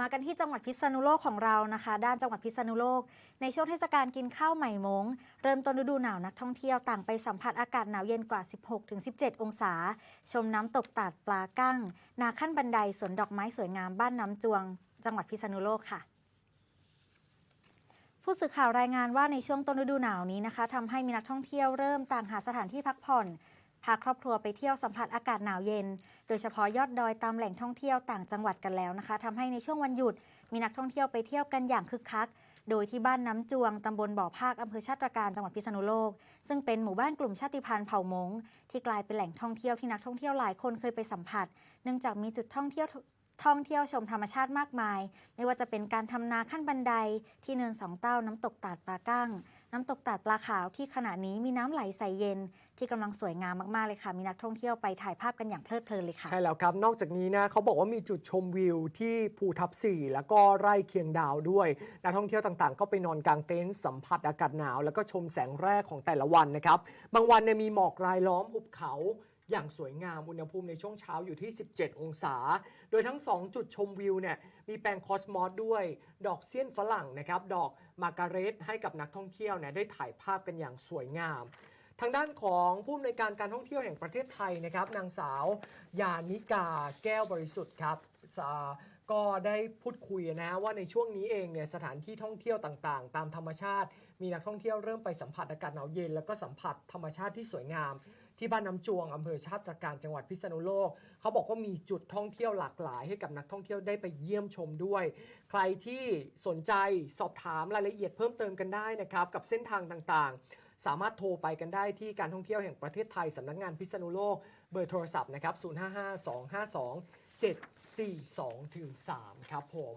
มากันที่จังหวัดพิษณุโลกของเรานะคะ ด้านจังหวัดพิษณุโลก ในช่วงเทศกาลกินข้าวใหม่มง เริ่มต้นฤดูหนาวนักท่องเที่ยวต่างไปสัมผัสอากาศหนาวเย็นกว่า 16-17 องศา ชมน้ำตกตาดปลากั้ง นาขั้นบันไดสวนดอกไม้สวยงามบ้านน้ำจวง จังหวัดพิษณุโลกค่ะผู้สื่อข่าวรายงานว่าในช่วงต้นฤดูหนาวนี้นะคะทำให้มีนักท่องเที่ยวเริ่มต่างหาสถานที่พักผ่อน พาครอบครัวไปเที่ยวสัมผัสอากาศหนาวเย็น โดยเฉพาะยอดดอยตามแหล่งท่องเที่ยวต่างจังหวัดกันแล้วนะคะทำให้ในช่วงวันหยุด มีนักท่องเที่ยวไปเที่ยวกันอย่างคึกคัก โดยที่บ้านน้ำจวงตำบลบ่อภาคอำเภอชาติการจังหวัดพิษณุโลก ซึ่งเป็นหมู่บ้านกลุ่มชาติพันธุ์เผ่ามงที่กลายเป็นแหล่งท่องเที่ยวที่นักท่องเที่ยวหลายคนเคยไปสัมผัส เนื่องจากมีจุดท่องเที่ยว ท่องเที่ยวชมธรรมชาติมากมาย ไม่ว่าจะเป็นการทำนาขั้นบันไดที่เนินสองเต้าน้ำตกตาดปลากั้ง น้ำตกตาดปลาขาวที่ขณะนี้มีน้ำไหลใสเย็น ที่กำลังสวยงามมากๆเลยค่ะ มีนักท่องเที่ยวไปถ่ายภาพกันอย่างเพลิดเพลินเลยค่ะ ใช่แล้วครับ นอกจากนี้นะเขาบอกว่ามีจุดชมวิวที่ภูทับสี่แล้วก็ไร่เคียงดาวด้วยนักท่องเที่ยวต่างๆ ก็ไปนอนกลางเต็นท์สัมผัสอากาศหนาว แล้วก็ชมแสงแรกของแต่ละวันนะครับบางวันเนี่ยมีหมอกรายล้อมหุบเขา อย่างสวยงามอุณหภูมิในช่วงเช้าอยู่ที่ 17 องศา โดยทั้ง 2 จุดชมวิวเนี่ยมีแปลงคอสมอสด้วย ดอกเซียนฝรั่งนะครับ ดอกมาการเรตให้กับนักท่องเที่ยวเนี่ยได้ถ่ายภาพกันอย่างสวยงาม ทางด้านของผู้อำนวยการการท่องเที่ยวแห่งประเทศไทยนะครับ นางสาวยานิกาแก้วบริสุทธิ์ครับ ก็ได้พูดคุยนะว่าในช่วงนี้เองเนี่ยสถานที่ท่องเที่ยวต่างๆ ตามธรรมชาติ มีนักท่องเที่ยวเริ่มไปสัมผัสอากาศหนาวเย็น แล้วก็สัมผัสธรรมชาติที่สวยงาม ที่บ้านน้ำจวงอำเภอชาติตรการจังหวัดพิษณุโลก เขาบอกว่ามีจุดท่องเที่ยวหลากหลาย ให้กับนักท่องเที่ยวได้ไปเยี่ยมชมด้วย ใครที่สนใจสอบถามรายละเอียดเพิ่มเติมกันได้นะครับกับเส้นทางต่างๆสามารถโทรไปกันได้ที่การท่องเที่ยวแห่งประเทศไทย สำนักงานพิษณุโลก เบอร์โทรศัพท์นะครับ 055 252 7442-3ครับผม